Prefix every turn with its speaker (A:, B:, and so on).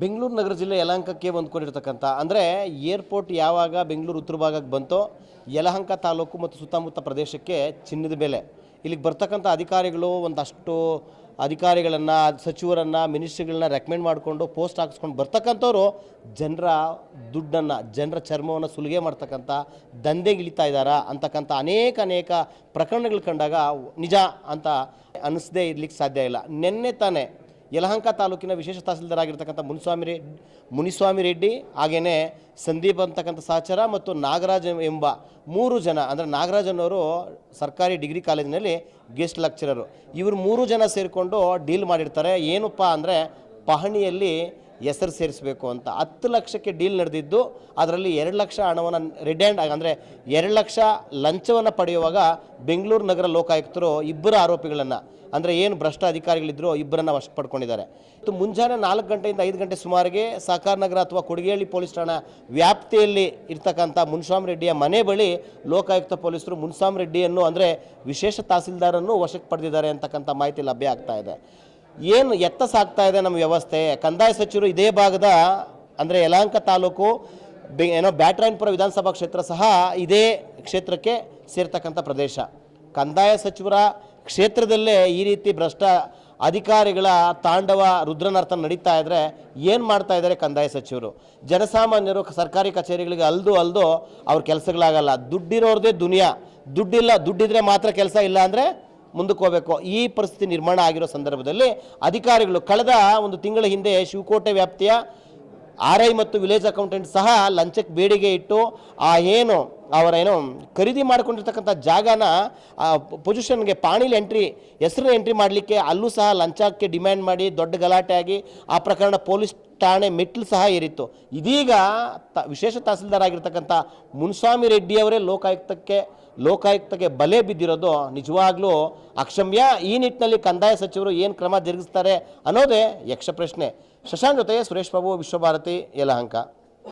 A: ಬೆಂಗಳೂರು ನಗರ ಜಿಲ್ಲೆ ಯಲಹಂಕಕ್ಕೆ ಹೊಂದ್ಕೊಂಡಿರ್ತಕ್ಕಂಥ, ಅಂದರೆ ಏರ್ಪೋರ್ಟ್ ಯಾವಾಗ ಬೆಂಗಳೂರು ಉತ್ತರ ಭಾಗಕ್ಕೆ ಬಂತೋ ಯಲಹಂಕ ತಾಲೂಕು ಮತ್ತು ಸುತ್ತಮುತ್ತ ಪ್ರದೇಶಕ್ಕೆ ಚಿನ್ನದ ಬೆಲೆ. ಇಲ್ಲಿಗೆ ಬರ್ತಕ್ಕಂಥ ಅಧಿಕಾರಿಗಳು ಒಂದಷ್ಟು ಅಧಿಕಾರಿಗಳನ್ನು, ಸಚಿವರನ್ನು, ಮಿನಿಸ್ಟ್ರಿಗಳನ್ನ ರೆಕಮೆಂಡ್ ಮಾಡಿಕೊಂಡು ಪೋಸ್ಟ್ ಹಾಕಿಸ್ಕೊಂಡು ಬರ್ತಕ್ಕಂಥವ್ರು ಜನರ ದುಡ್ಡನ್ನು, ಜನರ ಚರ್ಮವನ್ನು ಸುಲಿಗೆ ಮಾಡ್ತಕ್ಕಂಥ ದಂಧೆಗೆ ಇಳಿತಾ ಇದ್ದಾರಾ ಅಂತಕ್ಕಂಥ ಅನೇಕ ಅನೇಕ ಪ್ರಕರಣಗಳು ಕಂಡಾಗ ನಿಜ ಅಂತ ಅನ್ನಿಸದೇ ಇರ್ಲಿಕ್ಕೆ ಸಾಧ್ಯ ಇಲ್ಲ. ನಿನ್ನೆ ತಾನೇ ಯಲಹಂಕ ತಾಲೂಕಿನ ವಿಶೇಷ ತಹಸೀಲ್ದಾರ್ ಆಗಿರ್ತಕ್ಕಂಥ ಮುನಿಸ್ವಾಮಿ ರೆಡ್ಡಿ ಮುನಿಸ್ವಾಮಿ ರೆಡ್ಡಿ, ಹಾಗೆಯೇ ಸಂದೀಪ್ ಅಂತಕ್ಕಂಥ ಸಾಚಾರ ಮತ್ತು ನಾಗರಾಜ್ ಎಂಬ ಮೂರು ಜನ, ಅಂದರೆ ಅನ್ನೋರು ಸರ್ಕಾರಿ ಡಿಗ್ರಿ ಕಾಲೇಜಿನಲ್ಲಿ ಗೆಸ್ಟ್ ಲೆಕ್ಚರರು. ಇವರು ಮೂರು ಜನ ಸೇರಿಕೊಂಡು ಡೀಲ್ ಮಾಡಿರ್ತಾರೆ. ಏನಪ್ಪ ಅಂದರೆ ಪಹಣಿಯಲ್ಲಿ ಹೆಸರು ಸೇರಿಸಬೇಕು ಅಂತ ಹತ್ತು ಲಕ್ಷಕ್ಕೆ ಡೀಲ್ ನಡೆದಿದ್ದು, ಅದರಲ್ಲಿ ಎರಡು ಲಕ್ಷ ಹಣವನ್ನು ರೆಡ್ ಹ್ಯಾಂಡ್ ಅಂದರೆ ಎರಡು ಲಕ್ಷ ಲಂಚವನ್ನು ಪಡೆಯುವಾಗ ಬೆಂಗಳೂರು ನಗರ ಲೋಕಾಯುಕ್ತರು ಇಬ್ಬರು ಆರೋಪಿಗಳನ್ನು, ಅಂದರೆ ಏನು ಭ್ರಷ್ಟ ಅಧಿಕಾರಿಗಳಿದ್ರು ಇಬ್ಬರನ್ನು ವಶ ಪಡ್ಕೊಂಡಿದ್ದಾರೆ. ಇದು ಮುಂಜಾನೆ ನಾಲ್ಕು ಗಂಟೆಯಿಂದ ಐದು ಗಂಟೆ ಸುಮಾರಿಗೆ ಸಹಕಾರ ನಗರ ಅಥವಾ ಕೊಡಗೇಹಳ್ಳಿ ಪೊಲೀಸ್ ಠಾಣಾ ವ್ಯಾಪ್ತಿಯಲ್ಲಿ ಇರ್ತಕ್ಕಂಥ ಮುನ್ಸ್ವಾಮಿ ರೆಡ್ಡಿಯ ಮನೆ ಬಳಿ ಲೋಕಾಯುಕ್ತ ಪೊಲೀಸರು ಮುನ್ಸ್ವಾಮಿ ರೆಡ್ಡಿಯನ್ನು, ಅಂದರೆ ವಿಶೇಷ ತಹಸೀಲ್ದಾರನ್ನು ವಶಕ್ಕೆ ಪಡೆದಿದ್ದಾರೆ ಅಂತಕ್ಕಂಥ ಮಾಹಿತಿ ಲಭ್ಯ ಆಗ್ತಾ ಇದೆ. ಏನು ಎತ್ತ ಸಾಗ್ತಾ ಇದೆ ನಮ್ಮ ವ್ಯವಸ್ಥೆ? ಕಂದಾಯ ಸಚಿವರು ಇದೇ ಭಾಗದ, ಅಂದರೆ ಯಲಹಂಕ ತಾಲೂಕು ಏನೋ ಬ್ಯಾಟ್ರಾಯನ್ಪುರ ವಿಧಾನಸಭಾ ಕ್ಷೇತ್ರ ಸಹ ಇದೇ ಕ್ಷೇತ್ರಕ್ಕೆ ಸೇರ್ತಕ್ಕಂಥ ಪ್ರದೇಶ. ಕಂದಾಯ ಸಚಿವರ ಕ್ಷೇತ್ರದಲ್ಲೇ ಈ ರೀತಿ ಭ್ರಷ್ಟ ಅಧಿಕಾರಿಗಳ ತಾಂಡವ ರುದ್ರನರ್ತನ ನಡೀತಾ ಇದ್ದರೆ ಏನು ಮಾಡ್ತಾ ಇದ್ದಾರೆ ಕಂದಾಯ ಸಚಿವರು? ಜನಸಾಮಾನ್ಯರು ಸರ್ಕಾರಿ ಕಚೇರಿಗಳಿಗೆ ಅಲ್ದು ಅಲ್ದು ಅವ್ರ ಕೆಲಸಗಳಾಗಲ್ಲ. ದುಡ್ಡಿರೋರದೇ ದುನಿಯಾ. ದುಡ್ಡಿಲ್ಲ, ದುಡ್ಡಿದ್ರೆ ಮಾತ್ರ ಕೆಲಸ ಇಲ್ಲ ಅಂದರೆ ಮುಂದಕ್ಕೆ ಹೋಗಬೇಕು ಈ ಪರಿಸ್ಥಿತಿ ನಿರ್ಮಾಣ ಆಗಿರೋ ಸಂದರ್ಭದಲ್ಲಿ ಅಧಿಕಾರಿಗಳು ಕಳೆದ ಒಂದು ತಿಂಗಳ ಹಿಂದೆ ಶಿವಕೋಟೆ ವ್ಯಾಪ್ತಿಯ ಆರ್ ಐ ಮತ್ತು ವಿಲೇಜ್ ಅಕೌಂಟೆಂಟ್ ಸಹ ಲಂಚಕ್ಕೆ ಬೇಡಿಕೆ ಇಟ್ಟು, ಆ ಏನು, ಅವರೇನು ಖರೀದಿ ಮಾಡ್ಕೊಂಡಿರ್ತಕ್ಕಂಥ ಜಾಗನ ಪೊಸಿಷನ್ಗೆ ಪಾಣಿಲಿ ಎಂಟ್ರಿ ಹೆಸರು ಎಂಟ್ರಿ ಮಾಡಲಿಕ್ಕೆ ಅಲ್ಲೂ ಸಹ ಲಂಚಕ್ಕೆ ಡಿಮ್ಯಾಂಡ್ ಮಾಡಿ ದೊಡ್ಡ ಗಲಾಟೆ ಆಗಿ ಆ ಪ್ರಕರಣ ಪೊಲೀಸ್ ಠಾಣೆ ಮೆಟ್ಲು ಸಹ ಏರಿತ್ತು. ಇದೀಗ ತ, ವಿಶೇಷ ತಹಸೀಲ್ದಾರ್ ಆಗಿರ್ತಕ್ಕಂಥ ಮುನ್ಸ್ವಾಮಿ ರೆಡ್ಡಿಯವರೇ ಲೋಕಾಯುಕ್ತಕ್ಕೆ ಲೋಕಾಯುಕ್ತಕ್ಕೆ ಬಲೆ ಬಿದ್ದಿರೋದು ನಿಜವಾಗ್ಲೂ ಅಕ್ಷಮ್ಯ. ಈ ನಿಟ್ಟಿನಲ್ಲಿ ಕಂದಾಯ ಸಚಿವರು ಏನು ಕ್ರಮ ಜರುಗಿಸ್ತಾರೆ ಅನ್ನೋದೇ ಯಕ್ಷ ಪ್ರಶ್ನೆ ಶಶಾಂಕ್ ಜೊತೆಗೆ ಸುರೇಶ್ ಬಾಬು ವಿಶ್ವಭಾರತಿ ಯಲಹಂಕ.